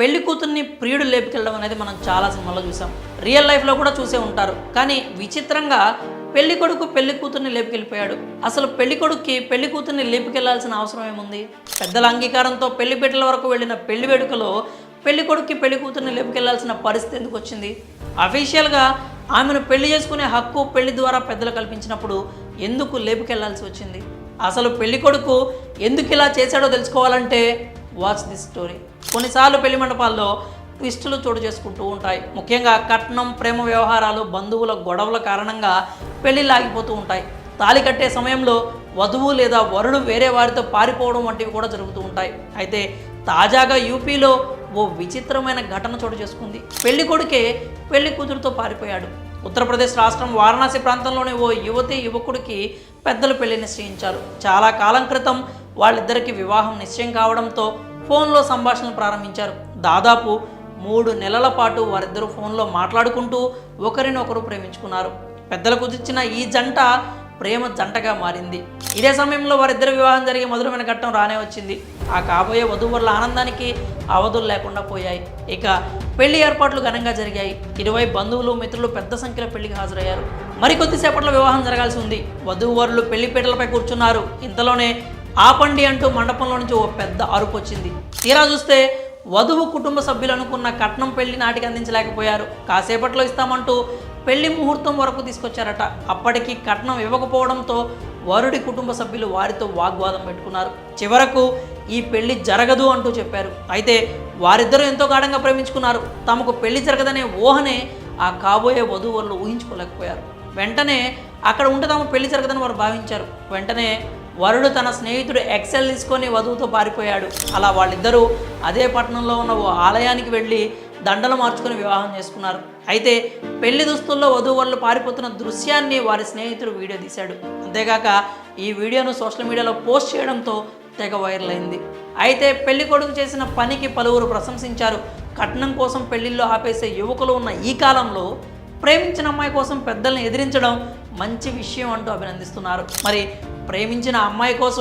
పెళ్ళి కూతుర్ని ప్రియుడు లేపుకెళ్ళడం అనేది మనం చాలా సినిమాల్లో చూసాం. రియల్ లైఫ్లో కూడా చూసే ఉంటారు. కానీ విచిత్రంగా పెళ్ళి కొడుకు పెళ్ళి కూతుర్ని లేపుకెళ్ళిపోయాడు. అసలు పెళ్ళి కొడుక్కి పెళ్ళి కూతుర్ని లేపుకెళ్ళాల్సిన అవసరం ఏముంది? పెద్దల అంగీకారంతో పెళ్ళి బిడ్డల వరకు వెళ్ళిన పెళ్ళి వేడుకలో పెళ్ళి కొడుక్కి పెళ్ళి కూతుర్ని లేపుకెళ్ళాల్సిన పరిస్థితి ఎందుకు వచ్చింది? అఫీషియల్గా ఆమెను పెళ్ళి చేసుకునే హక్కు పెళ్ళి ద్వారా పెద్దలు కల్పించినప్పుడు ఎందుకు లేపుకెళ్ళాల్సి వచ్చింది? అసలు పెళ్ళి కొడుకు ఎందుకు ఇలా చేశాడో తెలుసుకోవాలంటే వాచ్ దిస్ స్టోరీ. కొన్నిసార్లు పెళ్ళి మండపాల్లో ట్విస్టులు చోటు చేసుకుంటూ ఉంటాయి. ముఖ్యంగా కట్నం ప్రేమ వ్యవహారాలు బంధువుల గొడవల కారణంగా పెళ్ళి లాగిపోతూ ఉంటాయి. తాళి కట్టే సమయంలో వధువు లేదా వరుడు వేరే వారితో పారిపోవడం వంటివి కూడా జరుగుతూ ఉంటాయి. అయితే తాజాగా యూపీలో ఓ విచిత్రమైన ఘటన చోటు చేసుకుంది. పెళ్ళి కొడుకే పెళ్ళి కూతురుతో పారిపోయాడు. ఉత్తరప్రదేశ్ రాష్ట్రం వారణాసి ప్రాంతంలోని ఓ యువతి యువకుడికి పెద్దలు పెళ్ళి నిశ్చయించారు. చాలా కాలం క్రితం వాళ్ళిద్దరికి వివాహం నిశ్చయం కావడంతో ఫోన్లో సంభాషణలు ప్రారంభించారు. దాదాపు మూడు నెలల పాటు వారిద్దరూ ఫోన్లో మాట్లాడుకుంటూ ఒకరినొకరు ప్రేమించుకున్నారు. పెద్దలు కుదిర్చిన ఈ జంట ప్రేమ జంటగా మారింది. ఇదే సమయంలో వారిద్దరి వివాహం జరిగే మధురమైన ఘట్టం రానే వచ్చింది. ఆ కాబోయే వధూవరుల ఆనందానికి అవధులు లేకుండా పోయాయి. ఇక పెళ్ళి ఏర్పాట్లు ఘనంగా జరిగాయి. ఇరవై బంధువులు మిత్రులు పెద్ద సంఖ్యలో పెళ్ళికి హాజరయ్యారు. మరికొద్దిసేపట్లో వివాహం జరగాల్సి ఉంది. వధూవరులు పెళ్ళి పీటలపై కూర్చున్నారు. ఇంతలోనే ఆపండి అంటూ మండపంలో నుంచి ఓ పెద్ద అరుపు వచ్చింది. తీరా చూస్తే వధువు కుటుంబ సభ్యులు అనుకున్న కట్నం పెళ్ళి నాటికి అందించలేకపోయారు. కాసేపట్లో ఇస్తామంటూ పెళ్ళి ముహూర్తం వరకు తీసుకొచ్చారట. అప్పటికి కట్నం ఇవ్వకపోవడంతో వరుడి కుటుంబ సభ్యులు వారితో వాగ్వాదం పెట్టుకున్నారు. చివరకు ఈ పెళ్ళి జరగదు అంటూ చెప్పారు. అయితే వారిద్దరూ ఎంతో గాఢంగా ప్రేమించుకున్నారు. తమకు పెళ్ళి జరగదనే ఊహనే ఆ కాబోయే వధువులు ఊహించుకోలేకపోయారు. వెంటనే అక్కడ ఉంటే తాము పెళ్ళి జరగదని వారు భావించారు. వెంటనే వరుడు తన స్నేహితుడు ఎక్సెల్ తీసుకొని వధువుతో పారిపోయాడు. అలా వాళ్ళిద్దరూ అదే పట్టణంలో ఉన్న ఓ ఆలయానికి వెళ్ళి దండలు మార్చుకొని వివాహం చేసుకున్నారు. అయితే పెళ్ళి దుస్తుల్లో వధూవరులు పారిపోతున్న దృశ్యాన్ని వారి స్నేహితుడు వీడియో తీశాడు. అంతేగాక ఈ వీడియోను సోషల్ మీడియాలో పోస్ట్ చేయడంతో తెగ వైరల్ అయింది. అయితే పెళ్ళి కొడుకు చేసిన పనికి పలువురు ప్రశంసించారు. కట్నం కోసం పెళ్ళిళ్ళు ఆపేసే యువకులు ఉన్న ఈ కాలంలో ప్రేమించిన అమ్మాయి కోసం పెద్దల్ని ఎదిరించడం మంచి విషయం అంటూ అభినందిస్తున్నారు. మరి ప్రేమించిన అమ్మాయి కోసం